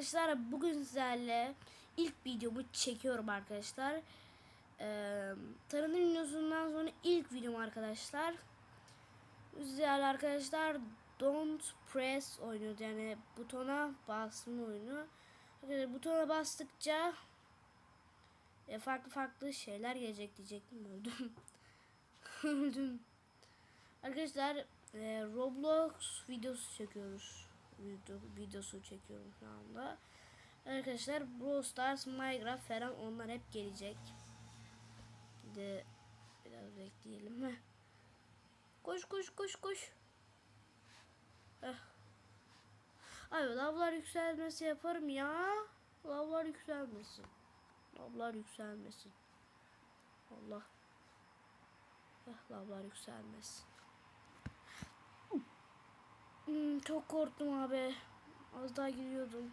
arkadaşlar bugün sizlerle ilk videomu çekiyorum arkadaşlar. Ee, tanıtım videosundan sonra ilk videom arkadaşlar. Güzel arkadaşlar Don't Press oynuyordu yani butona basma oyunu. Arkadaşlar butona bastıkça e, farklı farklı şeyler gelecek diyecektim öldüm. öldüm. Arkadaşlar e, Roblox videosu çekiyoruz. Video, videosu çekiyorum şu anda. Arkadaşlar Brawl Stars, Minecraft falan onlar hep gelecek. De biraz bekleyelim mi? Koş koş koş koş. Heh. Ay lavlar yükselmesi yaparım ya. Lavlar yükselmesin. Lavlar yükselmesin. Allah. Heh, lavlar yükselmesin. Hmm, çok korktum abi. Az daha gidiyordum.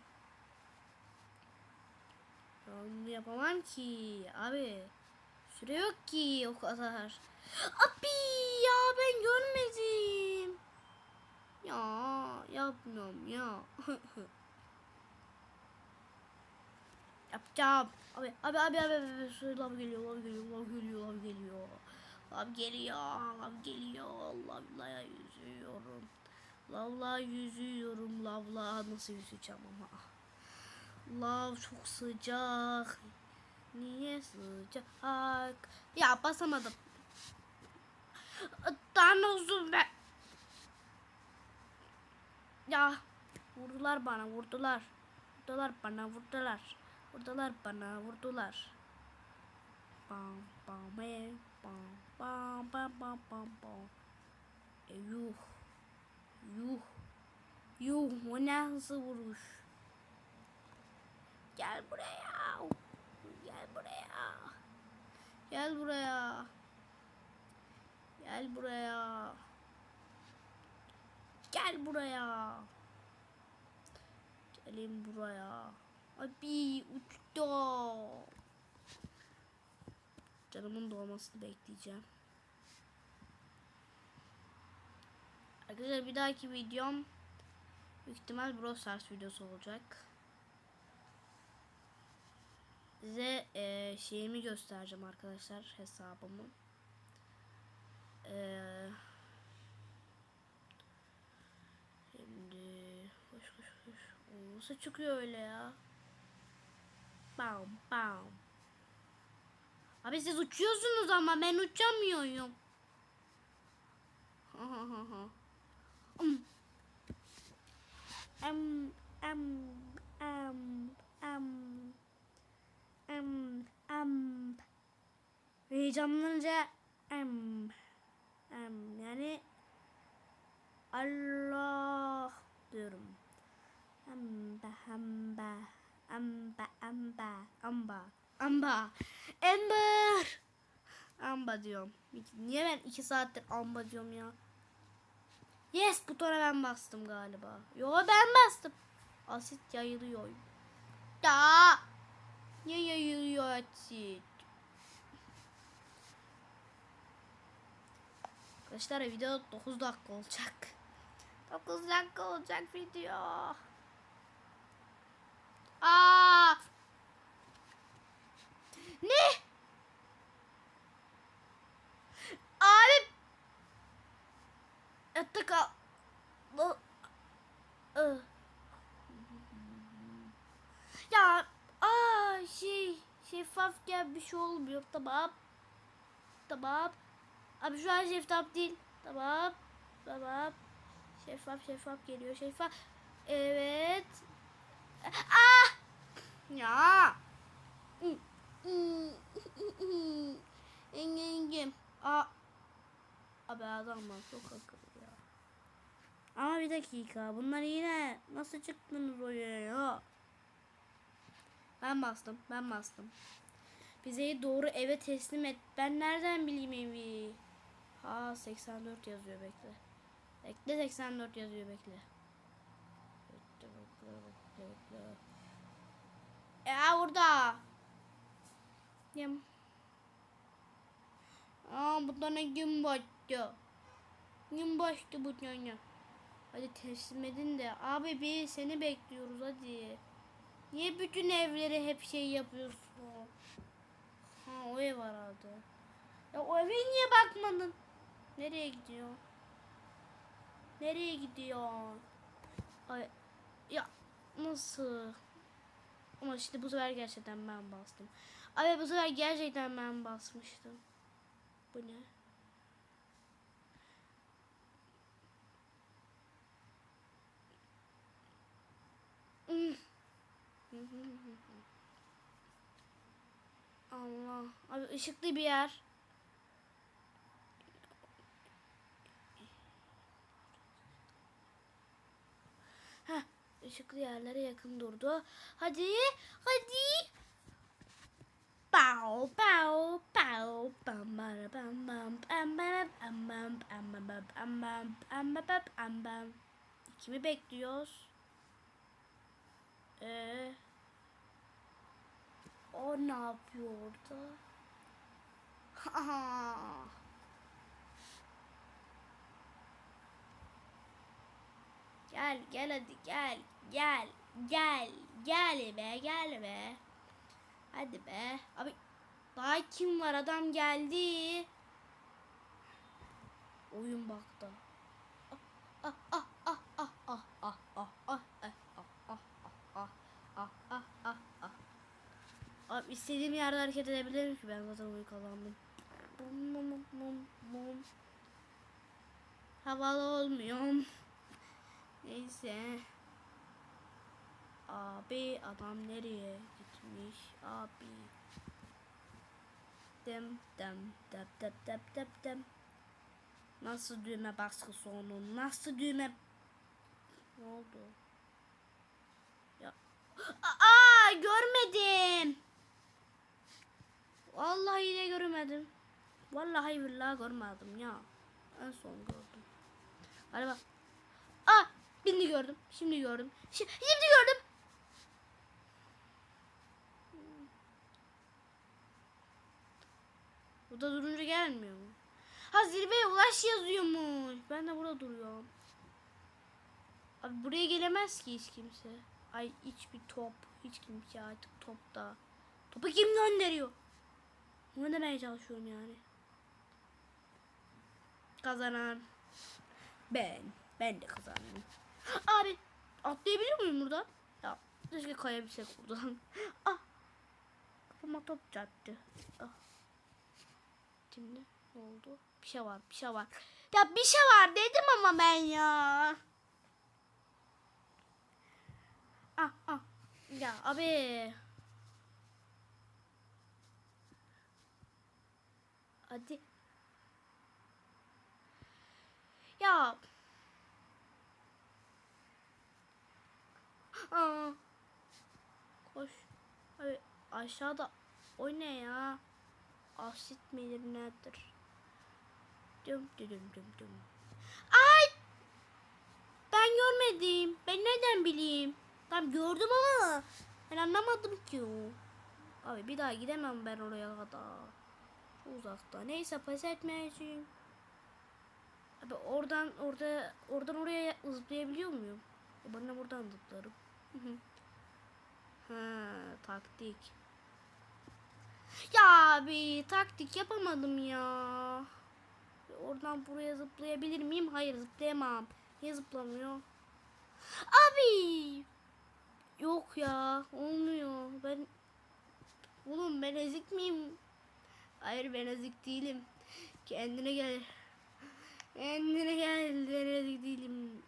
Onu yapamam ki abi. Süre yok ki o kadar. Abi ya ben görmedim. Ya yapmıyorum ya. Yapacağım. Abi abi abi abi, abi. Şöyle lav geliyor lav geliyor lav geliyor lav geliyor. Lav geliyor lav geliyor. Lavla yüzüyorum. Lavla yüzüyorum. Lavla nasıl yüzeceğim ama. Lav çok sıcak. Niye sıcak? Ya basamadım. Daha uzun be. Ya vurdular bana vurdular. Vurdular bana vurdular. Vurdular bana vurdular. Bam bam bam bam bam bam bam bam. Yuh. Yuh o ne hızlı vuruş. Gel buraya. Gel buraya. Gel buraya. Gel buraya. Gel buraya. Gelin buraya. Abi uçtu. Canımın doğmasını bekleyeceğim. Arkadaşlar bir dahaki videom büyük ihtimal Brawl Stars videosu olacak. Size e, şeyimi göstereceğim arkadaşlar hesabımı. Eee Şimdi koş koş koş. O nasıl çıkıyor öyle ya? Bam bam. Abi siz uçuyorsunuz ama ben uçamıyorum. Ha ha ha ha. Um. Em em em em em heyecanlanınca em em yani Allah diyorum. Amba amba amba amba amba amba Ember amba diyorum. Niye ben iki saattir amba diyorum ya? Yes butona ben bastım galiba. Yo ben bastım. Asit yayılıyor. Ya. Niye yayılıyor asit? Arkadaşlar video 9 dakika olacak. 9 dakika olacak video. Aa! Ne? Abi Yatta kal. Bu- Ih. Ya aa şey şeffafken bir şey olmuyor tamam. Tamam. Abi şu an şeffaf değil. Tamam. Tamam. Şeffaf şeffaf geliyor şeffaf. Evet. Ah! Ya. Engengem. Aa. Abi adam çok akıllı ya. Ama bir dakika. Bunlar yine nasıl çıktınız oraya ya? Ben bastım. Ben bastım. Bizeyi doğru eve teslim et. Ben nereden bileyim evi? Ha 84 yazıyor bekle. Bekle 84 yazıyor bekle. Bekle bekle bekle bekle. Ya burada. Yem. Aa bu tane gün battı. Gün battı bu tane. Hadi teslim edin de. Abi bir seni bekliyoruz hadi. Niye bütün evleri hep şey yapıyorsun? Ha o ev vardı. Ya o eve niye bakmadın? Nereye gidiyor? Nereye gidiyor? Ay ya nasıl? Ama işte bu sefer gerçekten ben bastım. Ay bu sefer gerçekten ben basmıştım. Bu ne? Hmm. Allah. Abi ışıklı bir yer. Heh, ışıklı yerlere yakın durdu. Hadi, hadi. Pow, bam, bam, bam, bam, bam, bam, bam, bam, bam, bam, bam, bam, bam, bam, bam, bam, bam. Kimi bekliyoruz? Ee, o ne yapıyor orada? gel gel hadi gel gel gel gel be gel be. Hadi be. Abi daha kim var adam geldi. Oyun baktı. Ah ah ah istediğim yerde hareket edebilirim ki ben zaten uykulandım. Bum bum bum bum. Havalı olmuyorum. Neyse. Abi adam nereye gitmiş abi? Dem dem dem dem dem dem dem. Nasıl düğme baskısı onun? Nasıl düğme? Ne oldu? Ya. Aa görmedim. Vallahi de görmedim. Vallahi billahi görmedim ya. En son gördüm. Galiba. Ah! Şimdi gördüm. Şimdi gördüm. Şi- Şimdi gördüm. Burada durunca gelmiyor mu? Ha zirveye ulaş yazıyormuş. Ben de burada duruyorum. Abi buraya gelemez ki hiç kimse. Ay hiçbir top. Hiç kimse artık topta. Topu kim gönderiyor? Bunu demeye çalışıyorum yani. Kazanan. Ben. Ben de kazandım. Abi atlayabiliyor muyum buradan? Ya keşke kayabilsek buradan. ah. Kafama top çarptı. Ah. Şimdi ne oldu? Bir şey var, bir şey var. Ya bir şey var dedim ama ben ya. Ah ah. Ya abi. Hadi. Ya. Aa. Koş. Abi aşağıda o ne ya? Asit midir nedir? Düm düm düm düm. Ay! Ben görmedim. Ben nereden bileyim? Tam gördüm ama ben anlamadım ki. Abi bir daha gidemem ben oraya kadar. Uzakta. Neyse pes etmeyeceğim. Abi oradan orada oradan oraya zıplayabiliyor muyum? E bana buradan zıplarım. Ha taktik. Ya abi taktik yapamadım ya. Oradan buraya zıplayabilir miyim? Hayır zıplayamam. Niye zıplamıyor? Abi. Yok ya olmuyor. Ben Oğlum ben ezik miyim? Hayır ben ezik değilim. Kendine gel. Kendine gel. Ben ezik değilim.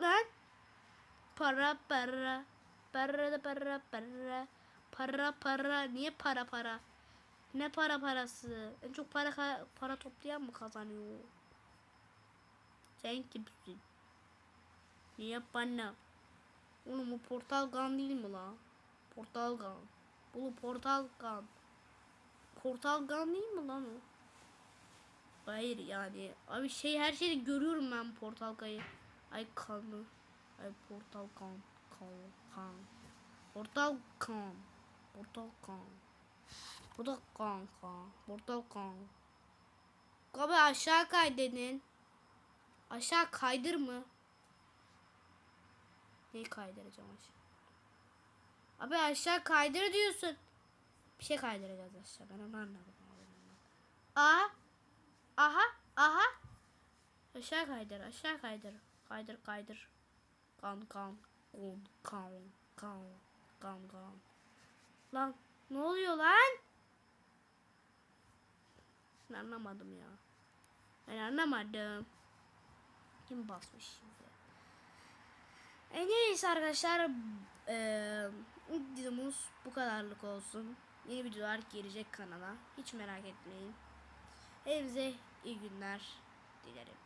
Lan. Para para. Para da para para. Para para. Niye para para? Ne para parası? En çok para para toplayan mı kazanıyor? Sen kimsin? Niye bana? Oğlum bu portal gun değil mi la? Portal gun. Bu portal gun. Portal gun değil mi lan o? Hayır yani. Abi şey her şeyi görüyorum ben portal gun'ı. Ay kanı. Ay portal gun. Kan. Kan. Portal gun. Portal gun. Portal gun. kan. Portal gun. Abi aşağı kaydedin. Aşağı kaydır mı? Neyi kaydıracağım aşağı? Abi aşağı kaydır diyorsun. Bir şey kaydıracağız aşağı. Ben onu anladım. Aha. Aha. Aha. Aşağı kaydır. Aşağı kaydır. Kaydır kaydır. Kan kan. Kan kan. Kan. Kan kan. Lan ne oluyor lan? Ben anlamadım ya. Ben anlamadım. Kim basmış şimdi? E neyse arkadaşlar. İlk videomuz bu kadarlık olsun. Yeni videolar gelecek kanala. Hiç merak etmeyin. Hepinize iyi günler dilerim.